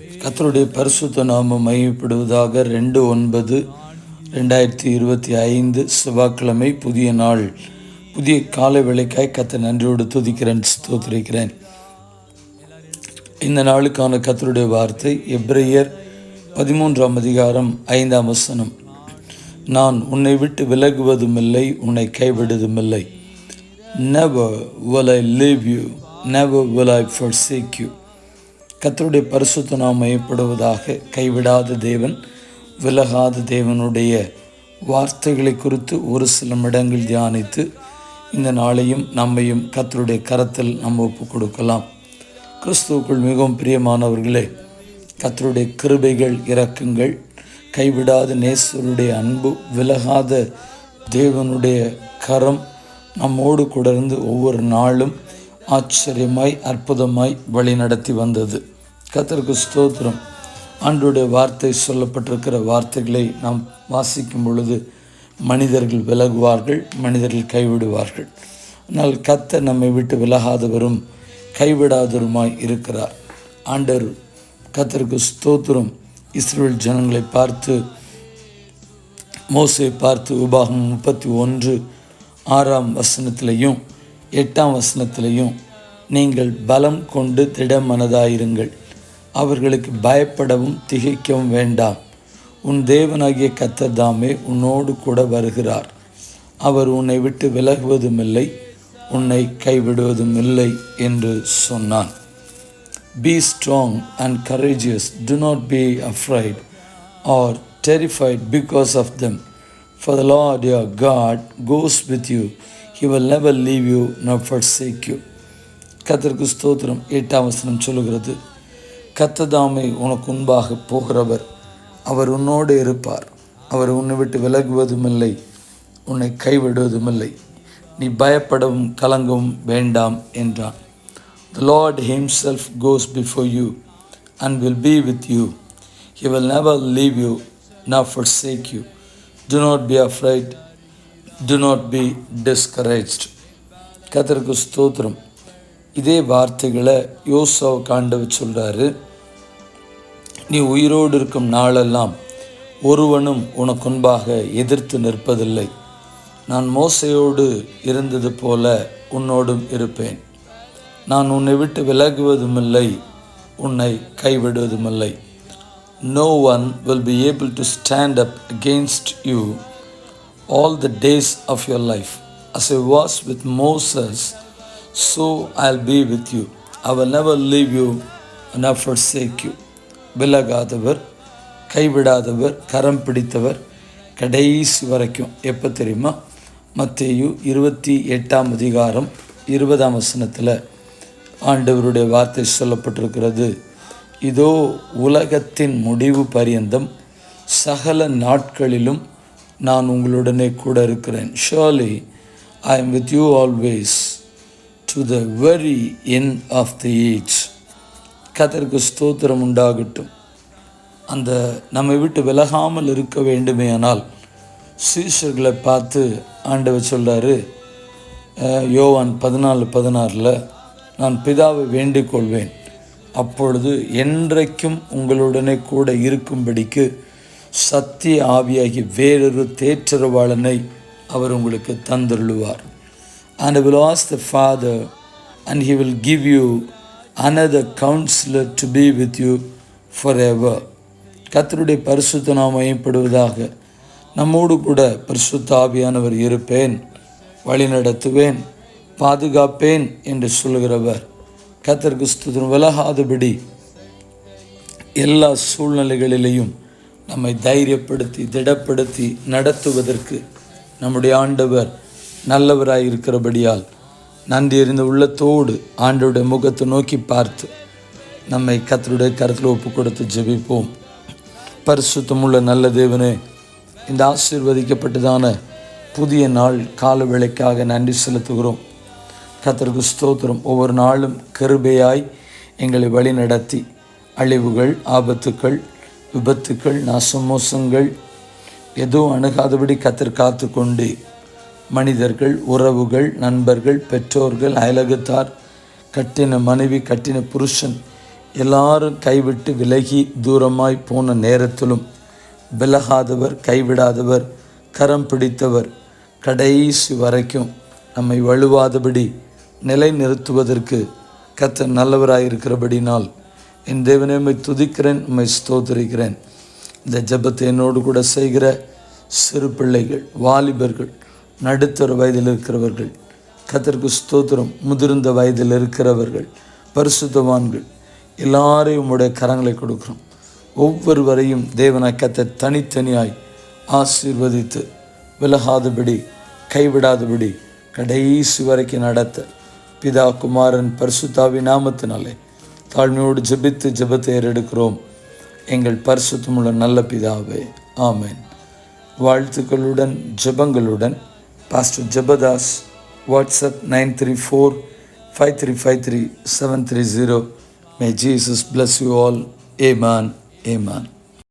கத்தருடைய பரிசுத்த நாமம் மையப்படுவதாக ரெண்டு ஒன்பது ரெண்டாயிரத்தி இருபத்தி ஐந்து செவ்வாய்க்கிழமை புதிய நாள். புதிய கால வேலைக்காய் கத்த நன்றியோடு துதிக்கிறேன் ஸ்தோத்திரிக்கிறேன். இந்த நாளுக்கான கத்தருடைய வார்த்தை எப்ரையர் பதிமூன்றாம் அதிகாரம் ஐந்தாம் வசனம். நான் உன்னை விட்டு விலகுவதுமில்லை உன்னை கைவிடுவதுமில்லை. Never will I leave you never will I forsake you. கத்தருடைய பரிசுத்த நாம் மையப்படுவதாக கைவிடாத தேவன் விலகாத தேவனுடைய வார்த்தைகளை குறித்து ஒரு சில இடங்கள் தியானித்து இந்த நாளையும் நம்மையும் கத்தருடைய கரத்தில் நம்ம ஒப்பு கொடுக்கலாம். கிறிஸ்துவுக்குள் மிகவும் பிரியமானவர்களே கத்தருடைய கிருபைகள் இரக்கங்கள் கைவிடாத நேசருடைய அன்பு விலகாத தேவனுடைய கரம் நம்மோடு கூட இருந்து ஒவ்வொரு நாளும் ஆச்சரியமாய் அற்புதமாய் வழிநடத்தி வந்தது. கத்தருக்கு ஸ்தோத்திரம். ஆண்டுடைய வார்த்தை சொல்லப்பட்டிருக்கிற வார்த்தைகளை நாம் வாசிக்கும் பொழுது மனிதர்கள் விலகுவார்கள் மனிதர்கள் கைவிடுவார்கள். ஆனால் கத்தர் நம்மை விட்டு விலகாதவரும் கைவிடாதவருமாய் இருக்கிறார். ஆண்டர் கத்தருக்கு ஸ்தோத்திரம். இஸ்ரேல் ஜனங்களை பார்த்து மோசை பார்த்து உபாகம் முப்பத்தி ஒன்று ஆறாம் வசனத்திலையும் எட்டாம் வசனத்திலையும் நீங்கள் பலம் கொண்டு திடமனதாயிருங்கள். அவர்களுக்கு பயப்படவும் திகைக்கவும் வேண்டாம். உன் தேவனாகிய கத்ததாமே உன்னோடு கூட வருகிறார். அவர் உன்னை விட்டு விலகுவதுமில்லை உன்னை கைவிடுவதும் இல்லை என்று சொன்னான். Be strong and courageous do not be afraid or terrified because of them For the Lord your God goes with you. He will never leave you nor forsake you. கத்தருக்கு ஸ்தோத்திரம் எட்டாம் வசனம் சொல்லுகிறது கத்ததாமை உனக்கு முன்பாக போகிறவர் அவர் உன்னோடு இருப்பார் அவர் உன்னை விட்டு விலகுவதும் இல்லை உன்னை கைவிடுவதும் இல்லை நீ பயப்படவும் கலங்கவும் வேண்டாம் என்றான் the Lord himself goes before you and will be with you he will never leave you nor forsake you do not be afraid do not be discouraged கத்தருக்கு ஸ்தோத்திரம். இதே வார்த்தைகளை யோசாவை காண்டவ சொல்கிறாரு நீ உயிரோடு இருக்கும் நாளெல்லாம் ஒருவனும் உனக்கு முன்பாக எதிர்த்து நிற்பதில்லை. நான் மோசையோடு இருந்தது போல உன்னோடும் இருப்பேன். நான் உன்னை விட்டு விலகுவதுமில்லை. உன்னை கைவிடுவதுமில்லை. No one will be able to stand up against you all the days of your life as I was with Moses so I'll be with you I will never leave you nor forsake you விலகாதவர் கைவிடாதவர் கரம் பிடித்தவர் கடைசி வரைக்கும். எப்போ தெரியுமா? மத்தேயு இருபத்தி எட்டாம் அதிகாரம் இருபதாம் வசனத்தில் ஆண்டவருடைய வார்த்தை சொல்லப்பட்டிருக்கிறது. இதோ உலகத்தின் முடிவு பரியந்தம். சகல நாட்களிலும் நான் உங்களுடனே கூட இருக்கிறேன். Surely I am with you always to the very end of the age கதற்கு ஸ்தோத்திரம் உண்டாகட்டும். அந்த நம்மை விட்டு விலகாமல் இருக்க வேண்டுமேயானால் சீஷர்களை பார்த்து ஆண்டவர் சொல்கிறாரு யோவான் பதினாலு பதினாறில் நான் பிதாவை வேண்டிக் கொள்வேன். அப்பொழுது என்றைக்கும் உங்களுடனே கூட இருக்கும்படிக்கு சத்திய ஆவியாகி வேறொரு தேற்றரவாளனை அவர் உங்களுக்கு தந்துள்ளுவார் and will ask the father and he will give you another counsellor to be with you forever கத்தருடைய பரிசுத்த நாம் மையப்படுவதாக நம்மோடு கூட பரிசுத்த ஆவியானவர் இருப்பேன் வழிநடத்துவேன் பாதுகாப்பேன் என்று சொல்கிறவர் கத்தருக்கு ஸ்துதன் விலகாதபடி எல்லா சூழ்நிலைகளிலேயும் நம்மை தைரியப்படுத்தி திடப்படுத்தி நடத்துவதற்கு நம்முடைய ஆண்டவர் நல்லவராய் இருக்கிறபடியால் நன்றி அறிந்த உள்ளத்தோடு ஆண்டோடைய முகத்தை நோக்கி பார்த்து நம்மை கத்தருடைய கருத்தில் ஒப்பு கொடுத்து ஜெபிப்போம். பரிசுத்தமுள்ள நல்ல தேவனே இந்த ஆசீர்வதிக்கப்பட்டதான புதிய நாள் கால வேளைக்காக நன்றி செலுத்துகிறோம். கத்தருக்கு ஸ்தோத்திரம். ஒவ்வொரு நாளும் கருபையாய் எங்களை வழி நடத்தி அழிவுகள் ஆபத்துக்கள் விபத்துக்கள் நாசமோசங்கள் எதுவும் அணுகாதபடி கத்தர் காத்து கொண்டு மனிதர்கள் உறவுகள் நண்பர்கள் பெற்றோர்கள் அயலகத்தார் கட்டின மனைவி கட்டின புருஷன் எல்லாரும் கைவிட்டு விலகி தூரமாய் போன நேரத்திலும் விலகாதவர் கைவிடாதவர் கரம் பிடித்தவர் கடைசி வரைக்கும் நம்மை வலுவாதபடி நிலைநிறுத்துவதற்கு கத்த நல்லவராயிருக்கிறபடினால் என் தேவனே உண்மை துதிக்கிறேன் உண்மை ஸ்தோத்திரிக்கிறேன். இந்த ஜெபத்தை என்னோடு கூட செய்கிற சிறு பிள்ளைகள் வாலிபர்கள் நடுத்தர வயதில் இருக்கிறவர்கள் கத்திற்கு ஸ்தோத்திரம் முதிர்ந்த வயதில் இருக்கிறவர்கள் பரிசுத்தவான்கள் எல்லாரையும் உம்முடைய கரங்களை கொடுக்குறோம். ஒவ்வொருவரையும் தேவனை கத்த தனித்தனியாய் ஆசீர்வதித்து விலகாதபடி கைவிடாதபடி கடைசி வரைக்கும் நடத்த பிதா குமாரன் பரிசுத்தாவி நாமத்தினாலே தாழ்மையோடு ஜெபித்து ஜெபத்தை ஏறெடுக்கிறோம். எங்கள் பரிசுத்தமுள்ள நல்ல பிதாவே ஆமேன். வாழ்த்துக்களுடன் ஜெபங்களுடன் pastor Jebadas WhatsApp nine three four five three five three seven three zero may Jesus bless you all amen amen